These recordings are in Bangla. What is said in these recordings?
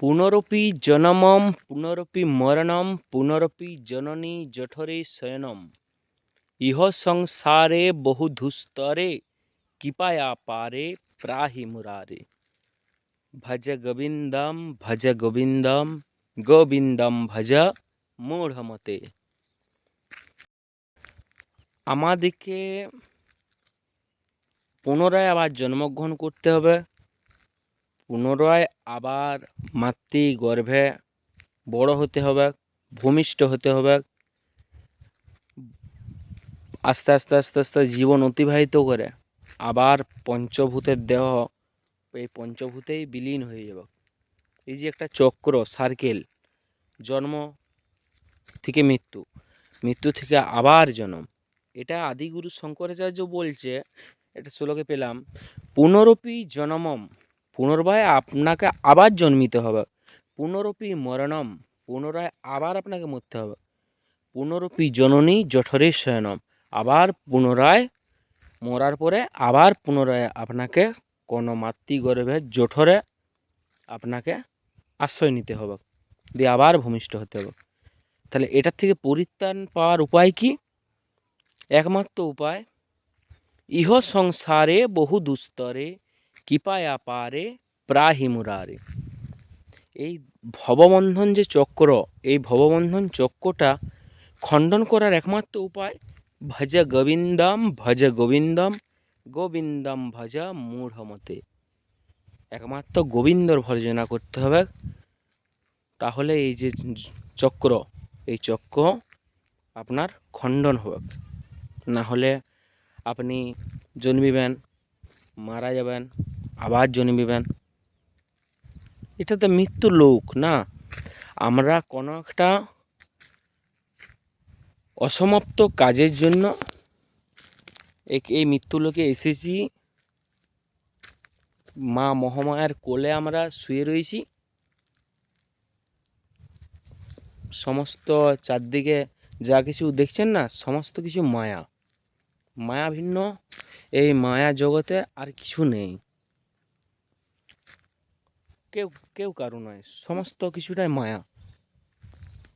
পুনরপি জনমম, পুনরপি মরণম, পুনরপি জননী জঠরে শয়নম। ইহ সংসারে বহু দুস্তরে কৃপায়া পারে প্রাহি মুরারে। ভজ গোবিন্দম ভজ গোবিন্দম গোবিন্দম ভজ মূঢ়মতে। আমাদেরকে পুনরায় আবার জন্মগ্রহণ করতে হবে। পুনরায় আবার মাতৃ গর্ভে বড় হতে হবে, ভূমিষ্ঠ হতে হবে। আস্তে আস্তে আস্তে আস্তে জীবন অতিবাহিত করে আবার পঞ্চভূতের দেহ, এই পঞ্চভূতেই বিলীন হয়ে যাবে। এই যে একটা চক্র সার্কেল জন্ম থেকে মৃত্যু মৃত্যু থেকে আবার জন্ম, এটা আদিগুরু শঙ্করাচার্য বলছে, এটা শ্লোকে পেলাম, পুনরপি জনমম পুনর্বায় আপনাকে আবার জন্মিতে হবে। পুনরপি মরণম, পুনরায় আবার আপনাকে মরতে হবে। পুনরপি জননী জঠরে শয়নম, আবার পুনরায় মরার পরে আবার পুনরায় আপনাকে কোনো মাতৃগর্ভের জঠরে আপনাকে আশ্রয় নিতে হবে, দিয়ে আবার ভূমিষ্ঠ হতে হবে। তাহলে এটার থেকে পরিত্রাণ পাওয়ার উপায় কি? একমাত্র উপায় ইহ সংসারে বহু দুস্তরে কৃপায়া পারে, প্রাহি মুরারে। এই ভববন্ধন যে চক্র, এই ভববন্ধন চক্রটা খণ্ডন করার একমাত্র উপায়, ভজ গোবিন্দম ভজ গোবিন্দম গোবিন্দম ভজ মূঢ়মতে। একমাত্র গোবিন্দর ভজনা করতে হবে। তাহলে এই যে চক্র, এই চক্র আপনার খণ্ডন হবে। না হলে আপনি জন্মিবেন মারা যাবেন, আবার জন্মিবেন। এটা তো মৃত্যু লোক, না? আমরা কোনো একটা অসমাপ্ত কাজের জন্য এই মৃত্যু লোকে এসেছি। মা মহামায়ার কোলে আমরা শুয়ে রয়েছি। সমস্ত চারদিকে যা কিছু দেখছেন না, সমস্ত কিছু মায়া। মায়া ভিন্ন এই মায়া জগতে আর কিছু নেই। কেউ কেউ কারও নয়, সমস্ত কিছুটাই মায়া।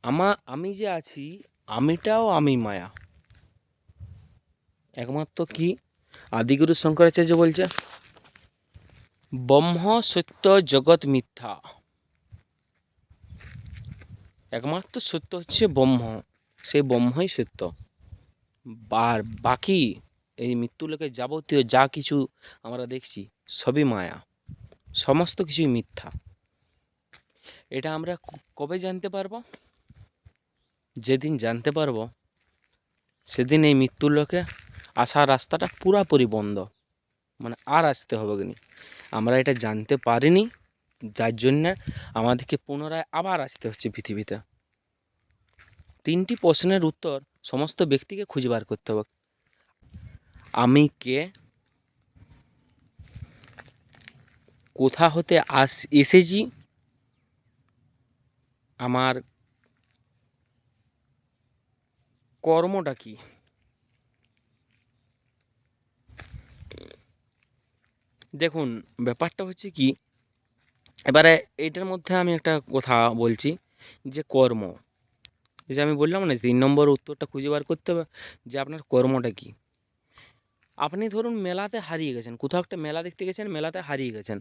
আমা, আমি যে আছি, আমিটাও আমি মায়া। একমাত্র কি? আদিগুরু শঙ্করাচার্য বলছে, ব্রহ্ম সত্য জগৎ মিথ্যা। একমাত্র সত্য হচ্ছে ব্রহ্ম, সেই ব্রহ্মই সত্য। আর বাকি এই মৃত্যু লোকের যাবতীয় যা কিছু আমরা দেখছি সবই মায়া। সমস্ত কিছুই মিথ্যা। এটা আমরা কবে জানতে পারব? যেদিন জানতে পারব, সেদিন এই মৃত্যুর লোকে আসার রাস্তাটা পুরাপুরি বন্ধ। মানে আর আসতে হবে কি আমরা এটা জানতে পারিনি, যার জন্যে আমাদেরকে পুনরায় আবার আসতে হচ্ছে পৃথিবীতে। তিনটি প্রশ্নের উত্তর সমস্ত ব্যক্তিকে খুঁজে বার করতে হবে। আমি কে? কোথা হতে আস, এসেছি? আমার কর্মটা কি? দেখুন, ব্যাপারটা হচ্ছে কি, এবারে এইটার মধ্যে আমি একটা কথা বলছি, যে কর্ম। যে আমি বললাম না তিন নম্বর উত্তরটা খুঁজে বার করতে হবে, যে আপনার কর্মটা কি? আপনি ধরুন মেলাতে হারিয়ে গেছেন, কোথাও একটা মেলা দেখতে গেছেন, মেলাতে হারিয়ে গেছেন।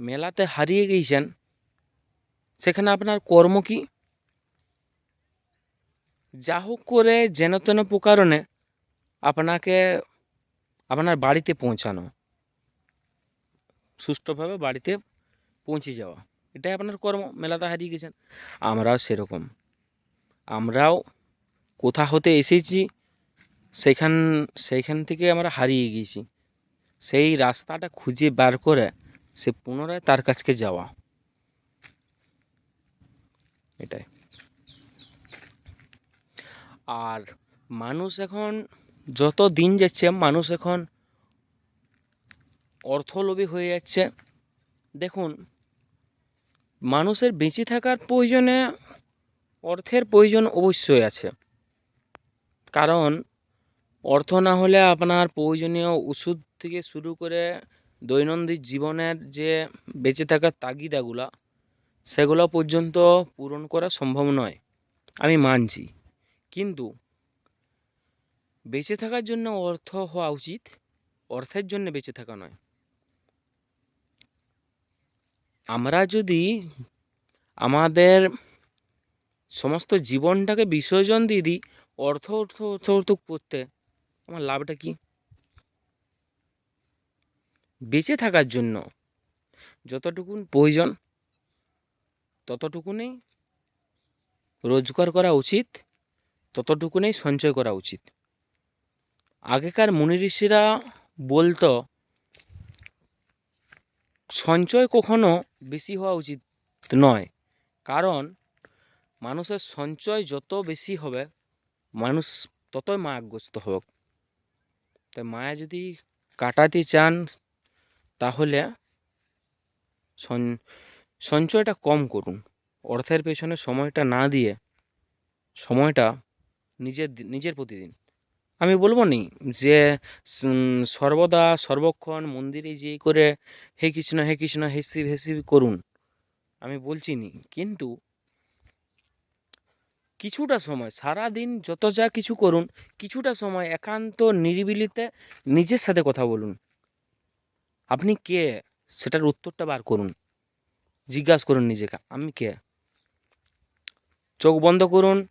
মেলাতে হারিয়ে গিয়েছেন সেখানে আপনার কর্ম কি? যা হোক করে যেন তেন প্রকারণে আপনাকে আপনার বাড়িতে পৌঁছানো, সুষ্ঠুভাবে বাড়িতে পৌঁছে যাওয়া। এটাই আপনার কর্ম, মেলাতে হারিয়ে গেছেন। আমরাও সেরকম। আমরাও কোথা হতে এসেছি সেখান সেইখান থেকে আমরা হারিয়ে গিয়েছি। সেই রাস্তাটা খুঁজে বার করে সে পুনরায় তার কাছকে যাওয়া। এটাই। আর মানুষ এখন যত দিন যাচ্ছে, মানুষ এখন অর্থলোভী হয়ে যাচ্ছে। দেখুন, মানুষের বেঁচে থাকার প্রয়োজনে অর্থের প্রয়োজন অবশ্যই আছে। কারণ অর্থ না হলে আপনার প্রয়োজনীয় ওষুধ থেকে শুরু করে দৈনন্দিন জীবনের যে বেঁচে থাকার তাগিদাগুলা, সেগুলো পর্যন্ত পূরণ করা সম্ভব নয়। আমি মানছি। কিন্তু বেঁচে থাকার জন্য অর্থ হওয়া উচিত, অর্থের জন্য বেঁচে থাকা নয়। আমরা যদি আমাদের সমস্ত জীবনটাকে বিসর্জন দিয়ে দিই, অর্থ অর্থ অর্থ অর্থ করতে আমার লাভটা কি? বেঁচে থাকার জন্য যতটুকুন প্রয়োজন, ততটুকুনই রোজগার করা উচিত, ততটুকুনই সঞ্চয় করা উচিত। আগেকার মুনি ঋষিরা বলতো, সঞ্চয় কখনো বেশি হওয়া উচিত নয়, কারণ মানুষের সঞ্চয় যত বেশি হবে, মানুষ ততই মায়াগ্রস্ত হবে। তাই মায়া যদি কাটাতে চান, তাহলে সঞ্চয়টা কম করুন। অর্থের পেছনে সময়টা না দিয়ে সময়টা নিজের নিজের প্রতিদিন। আমি বলব নি যে সর্বদা সর্বক্ষণ মন্দিরে যে করে হে কৃষ্ণ হে কৃষ্ণ হে শিব করুন। আমি বলছি নি। কিন্তু কিছুটা সময় সারা দিন যত যা কিছু করুন, কিছুটা সময় একান্ত নিরিবিলিতে নিজের সাথে কথা বলুন। আপনি কে? সেটার উত্তরটা বার করুন। জিজ্ঞাসা করুন নিজেকে, আমি কে? চোখ বন্ধ করুন।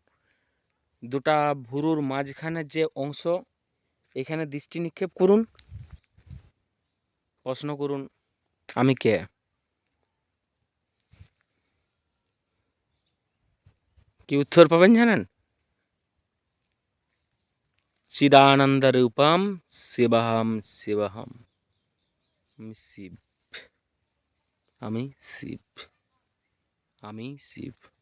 দুটা ভুরুর মাঝখানের যে অংশ, এখানে দৃষ্টি নিক্ষেপ করুন। প্রশ্ন করুন, আমি কে? কি উত্তর পাবেন জানেন? চিদানন্দ রূপম শিবহম শিবহম। আমি শিব। আমি শিব। আমি শিব।